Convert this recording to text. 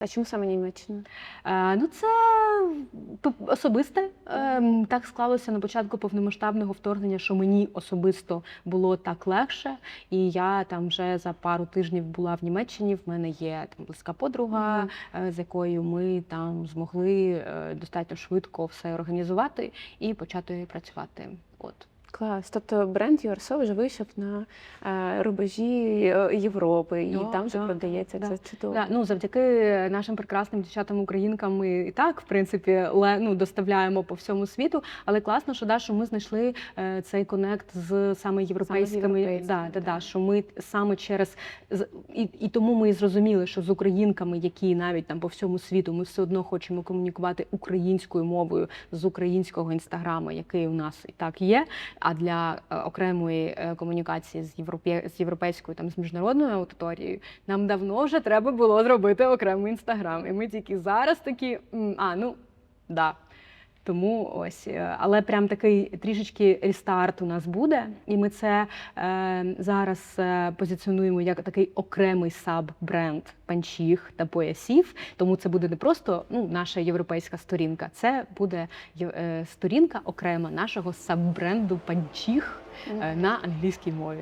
А чому саме Німеччина? Е, Ну, це особисте. Ем, Так склалося на початку повномасштабного вторгнення, що мені особисто було так легше. І я там вже за пару тижнів була в Німеччині. В мене є там близька подруга, е, з якою ми там змогли е, достатньо швидко все організувати і почати працювати. От. Клас. Тобто бренд URSO вже вийшов на е, рубежі е, Європи, і Да, там вже да, продається. да. Це чудово. Да, ну завдяки нашим прекрасним дівчатам українкам ми і так, в принципі, ну, доставляємо по всьому світу. Але класно, що да, що ми знайшли е, цей конект з саме європейськими. європейськими, да, да, да, що ми саме через і, і тому ми і зрозуміли, що з українками, які навіть там по всьому світу, ми все одно хочемо комунікувати українською мовою з українського інстаграму, який у нас і так є. А для е, окремої е, комунікації з європе, з європейською там з міжнародною аудиторією нам давно вже треба було зробити окремий інстаграм. І ми тільки зараз такі, а ну да. Тому ось, е, але прям такий трішечки рестарт у нас буде, і ми це е, зараз е, позиціонуємо як такий окремий саб-бренд панчіх та поясів. Тому це буде не просто ну, наша європейська сторінка, це буде е, сторінка окрема нашого саб-бренду панчіх е, на англійській мові.